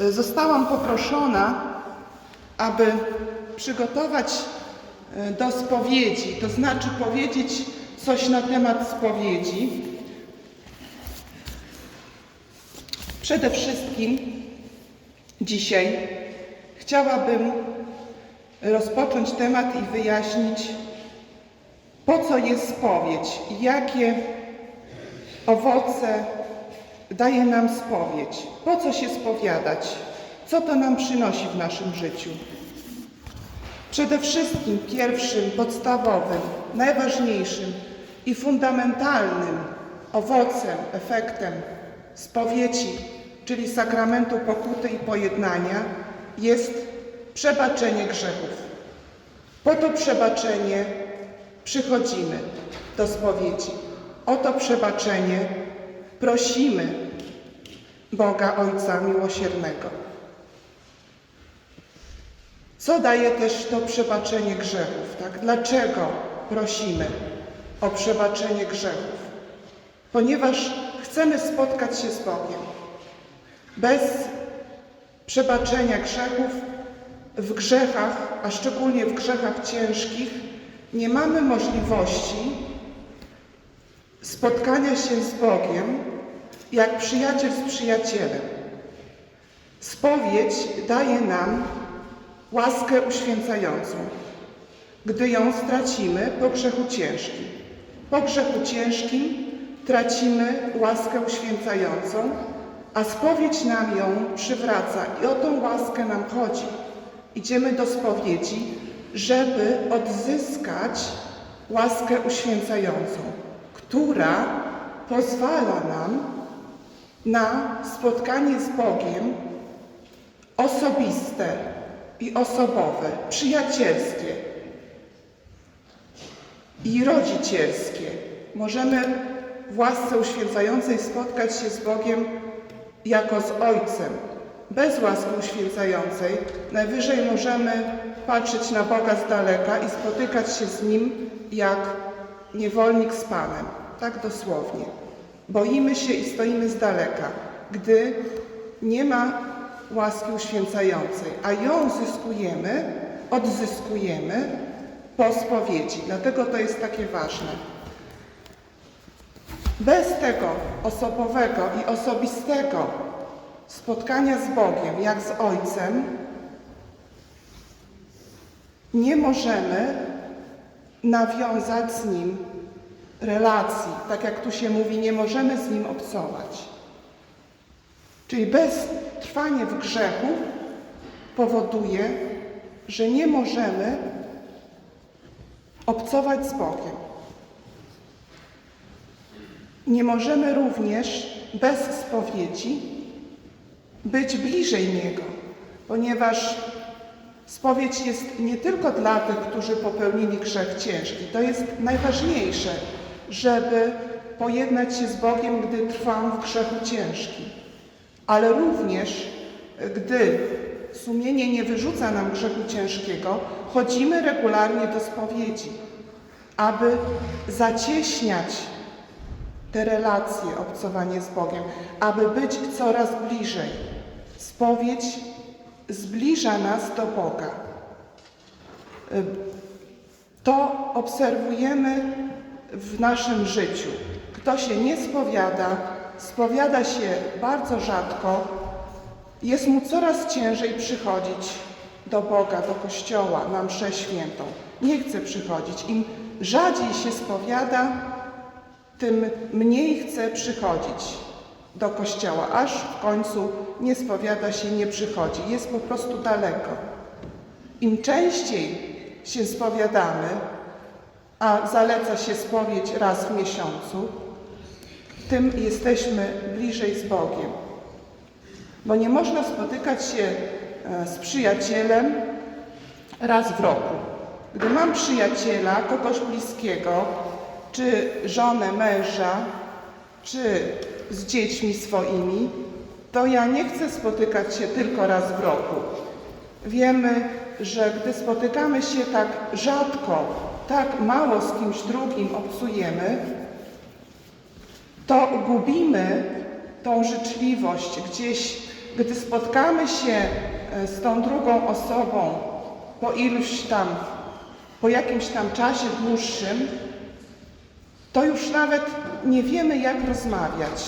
zostałam poproszona, aby przygotować y, do spowiedzi, to znaczy powiedzieć coś na temat spowiedzi. Przede wszystkim dzisiaj chciałabym rozpocząć temat i wyjaśnić, po co jest spowiedź i jakie owoce daje nam spowiedź. Po co się spowiadać? Co to nam przynosi w naszym życiu? Przede wszystkim pierwszym, podstawowym, najważniejszym i fundamentalnym owocem, efektem spowiedzi, czyli sakramentu pokuty i pojednania, jest przebaczenie grzechów. Po to przebaczenie przychodzimy do spowiedzi. O to przebaczenie prosimy Boga Ojca Miłosiernego. Co daje też to przebaczenie grzechów? Tak? Dlaczego prosimy o przebaczenie grzechów? Ponieważ chcemy spotkać się z Bogiem. Bez przebaczenia grzechów w grzechach, a szczególnie w grzechach ciężkich, nie mamy możliwości spotkania się z Bogiem jak przyjaciel z przyjacielem. Spowiedź daje nam łaskę uświęcającą, gdy ją stracimy po grzechu ciężkim. Po grzechu ciężkim tracimy łaskę uświęcającą, a spowiedź nam ją przywraca i o tą łaskę nam chodzi. Idziemy do spowiedzi, żeby odzyskać łaskę uświęcającą, która pozwala nam na spotkanie z Bogiem osobiste i osobowe, przyjacielskie i rodzicielskie. Możemy w łasce uświęcającej spotkać się z Bogiem jako z Ojcem. Bez łaski uświęcającej najwyżej możemy patrzeć na Boga z daleka i spotykać się z Nim jak niewolnik z Panem. Tak dosłownie. Boimy się i stoimy z daleka, gdy nie ma łaski uświęcającej, a ją zyskujemy, odzyskujemy po spowiedzi. Dlatego to jest takie ważne. Bez tego osobowego i osobistego spotkania z Bogiem, jak z Ojcem, nie możemy nawiązać z Nim relacji. Tak jak tu się mówi, nie możemy z Nim obcować. Czyli bez trwanie w grzechu powoduje, że nie możemy obcować z Bogiem. Nie możemy również bez spowiedzi być bliżej Niego, ponieważ spowiedź jest nie tylko dla tych, którzy popełnili grzech ciężki. To jest najważniejsze, żeby pojednać się z Bogiem, gdy trwam w grzechu ciężkim. Ale również, gdy sumienie nie wyrzuca nam grzechu ciężkiego, chodzimy regularnie do spowiedzi, aby zacieśniać te relacje, obcowanie z Bogiem, aby być coraz bliżej. Spowiedź zbliża nas do Boga. To obserwujemy w naszym życiu. Kto się nie spowiada, spowiada się bardzo rzadko, jest mu coraz ciężej przychodzić do Boga, do Kościoła, na mszę świętą. Nie chce przychodzić. Im rzadziej się spowiada, tym mniej chce przychodzić do kościoła, aż w końcu nie spowiada się, nie przychodzi. Jest po prostu daleko. Im częściej się spowiadamy, a zaleca się spowiedź raz w miesiącu, tym jesteśmy bliżej z Bogiem. Bo nie można spotykać się e, z przyjacielem raz w roku. Gdy mam przyjaciela, kogoś bliskiego, czy żonę męża, czy z dziećmi swoimi, to ja nie chcę spotykać się tylko raz w roku. Wiemy, że gdy spotykamy się tak rzadko, tak mało z kimś drugim obcujemy, to gubimy tą życzliwość, gdzieś gdy spotkamy się e, z tą drugą osobą po iluś tam, po jakimś tam czasie dłuższym, to już nawet nie wiemy, jak rozmawiać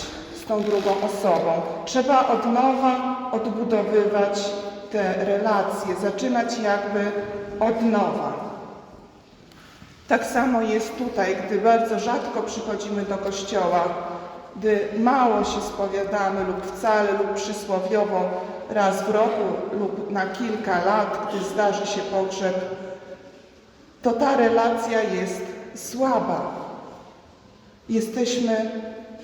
z tą drugą osobą. Trzeba od nowa odbudowywać te relacje, zaczynać jakby od nowa. Tak samo jest tutaj, gdy bardzo rzadko przychodzimy do kościoła, gdy mało się spowiadamy lub wcale lub przysłowiowo raz w roku lub na kilka lat, gdy zdarzy się pogrzeb, to ta relacja jest słaba. Jesteśmy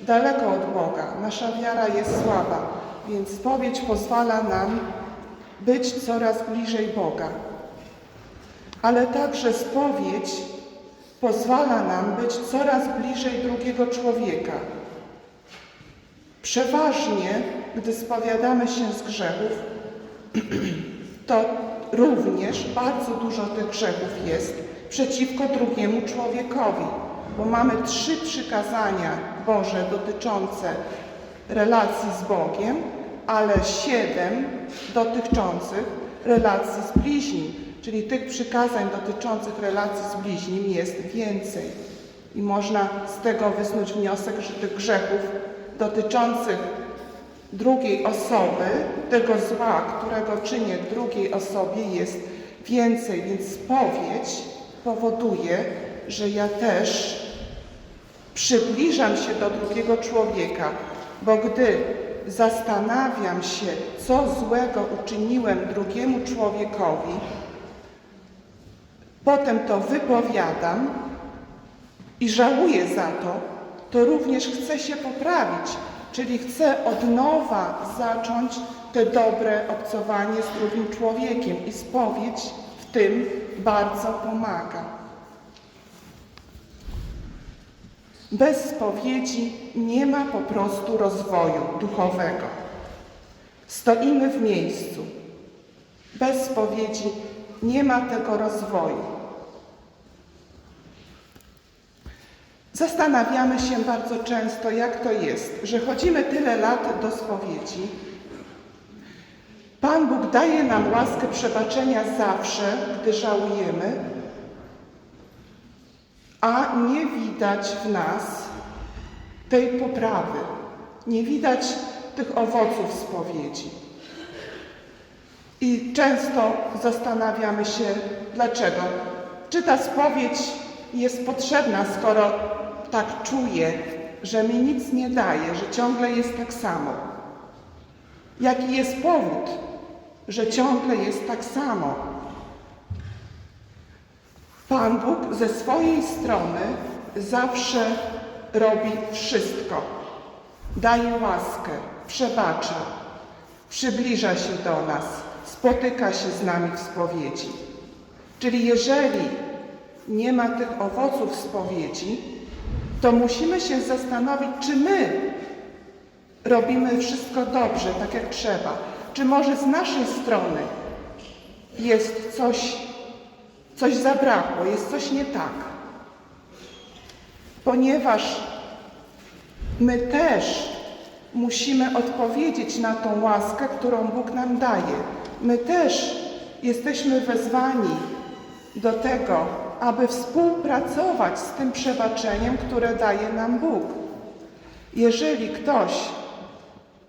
daleko od Boga, nasza wiara jest słaba, więc spowiedź pozwala nam być coraz bliżej Boga. Ale także spowiedź pozwala nam być coraz bliżej drugiego człowieka. Przeważnie, gdy spowiadamy się z grzechów, to również bardzo dużo tych grzechów jest przeciwko drugiemu człowiekowi, bo mamy trzy przykazania Boże dotyczące relacji z Bogiem, ale siedem dotyczących relacji z bliźnim, czyli tych przykazań dotyczących relacji z bliźnim jest więcej. I można z tego wysnuć wniosek, że tych grzechów dotyczących drugiej osoby, tego zła, którego czynię drugiej osobie jest więcej, więc spowiedź powoduje, że ja też przybliżam się do drugiego człowieka, bo gdy zastanawiam się, co złego uczyniłem drugiemu człowiekowi, potem to wypowiadam i żałuję za to, to również chcę się poprawić, czyli chcę od nowa zacząć te dobre obcowanie z drugim człowiekiem i spowiedź w tym bardzo pomaga. Bez spowiedzi nie ma po prostu rozwoju duchowego. Stoimy w miejscu. Bez spowiedzi nie ma tego rozwoju. Zastanawiamy się bardzo często, jak to jest, że chodzimy tyle lat do spowiedzi. Pan Bóg daje nam łaskę przebaczenia zawsze, gdy żałujemy, a nie widać w nas tej poprawy, nie widać tych owoców spowiedzi. I często zastanawiamy się, dlaczego. Czy ta spowiedź jest potrzebna, skoro tak czuję, że mi nic nie daje, że ciągle jest tak samo? Jaki jest powód, że ciągle jest tak samo? Pan Bóg ze swojej strony zawsze robi wszystko. Daje łaskę, przebacza, przybliża się do nas, spotyka się z nami w spowiedzi. Czyli jeżeli nie ma tych owoców spowiedzi, to musimy się zastanowić, czy my robimy wszystko dobrze, tak jak trzeba. Czy może z naszej strony jest coś, coś zabrakło, jest coś nie tak. Ponieważ my też musimy odpowiedzieć na tą łaskę, którą Bóg nam daje. My też jesteśmy wezwani do tego, aby współpracować z tym przebaczeniem, które daje nam Bóg. Jeżeli ktoś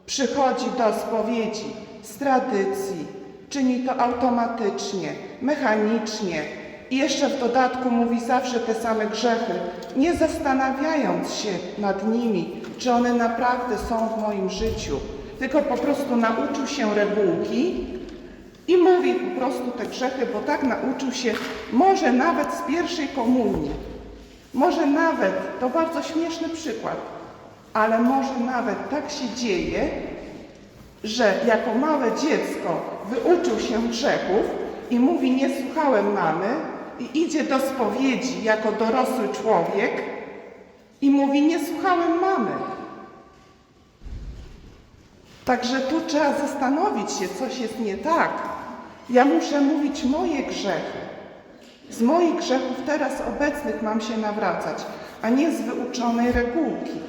przychodzi do spowiedzi z tradycji, czyni to automatycznie, mechanicznie i jeszcze w dodatku mówi zawsze te same grzechy, nie zastanawiając się nad nimi, czy one naprawdę są w moim życiu, tylko po prostu nauczył się regułki i mówi po prostu te grzechy, bo tak nauczył się, może nawet z pierwszej komunii, może nawet, to bardzo śmieszny przykład, ale może nawet tak się dzieje, że jako małe dziecko wyuczył się grzechów i mówi nie słuchałem mamy i idzie do spowiedzi jako dorosły człowiek i mówi nie słuchałem mamy. Także tu trzeba zastanowić się, coś jest nie tak. Ja muszę mówić moje grzechy. Z moich grzechów teraz obecnych mam się nawracać, a nie z wyuczonej regułki.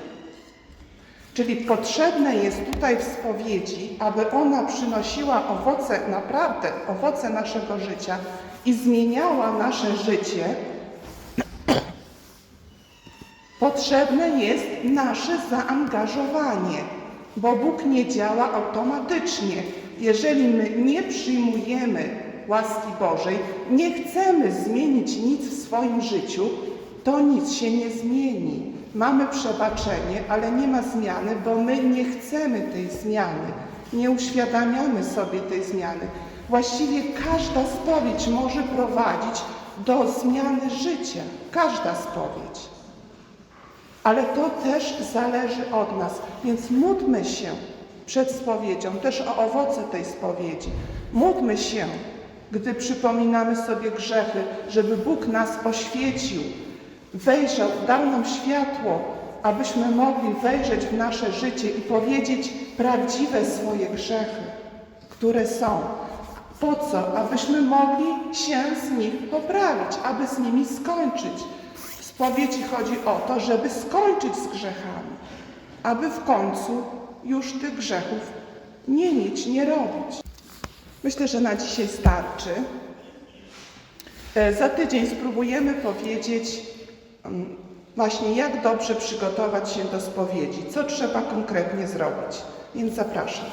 Czyli potrzebne jest tutaj w spowiedzi, aby ona przynosiła owoce, naprawdę owoce naszego życia i zmieniała nasze życie. Potrzebne jest nasze zaangażowanie, bo Bóg nie działa automatycznie. Jeżeli my nie przyjmujemy łaski Bożej, nie chcemy zmienić nic w swoim życiu, to nic się nie zmieni. Mamy przebaczenie, ale nie ma zmiany, bo my nie chcemy tej zmiany. Nie uświadamiamy sobie tej zmiany. Właściwie każda spowiedź może prowadzić do zmiany życia. Każda spowiedź. Ale to też zależy od nas, więc módlmy się przed spowiedzią, też o owoce tej spowiedzi. Módlmy się, gdy przypominamy sobie grzechy, żeby Bóg nas oświecił, wejrzał, dał nam światło, abyśmy mogli wejrzeć w nasze życie i powiedzieć prawdziwe swoje grzechy, które są. Po co? Abyśmy mogli się z nich poprawić, aby z nimi skończyć. W spowiedzi chodzi o to, żeby skończyć z grzechami, aby w końcu już tych grzechów nie mieć, nie robić. Myślę, że na dzisiaj starczy. E, Za tydzień spróbujemy powiedzieć mm, właśnie, jak dobrze przygotować się do spowiedzi, co trzeba konkretnie zrobić. Więc zapraszam.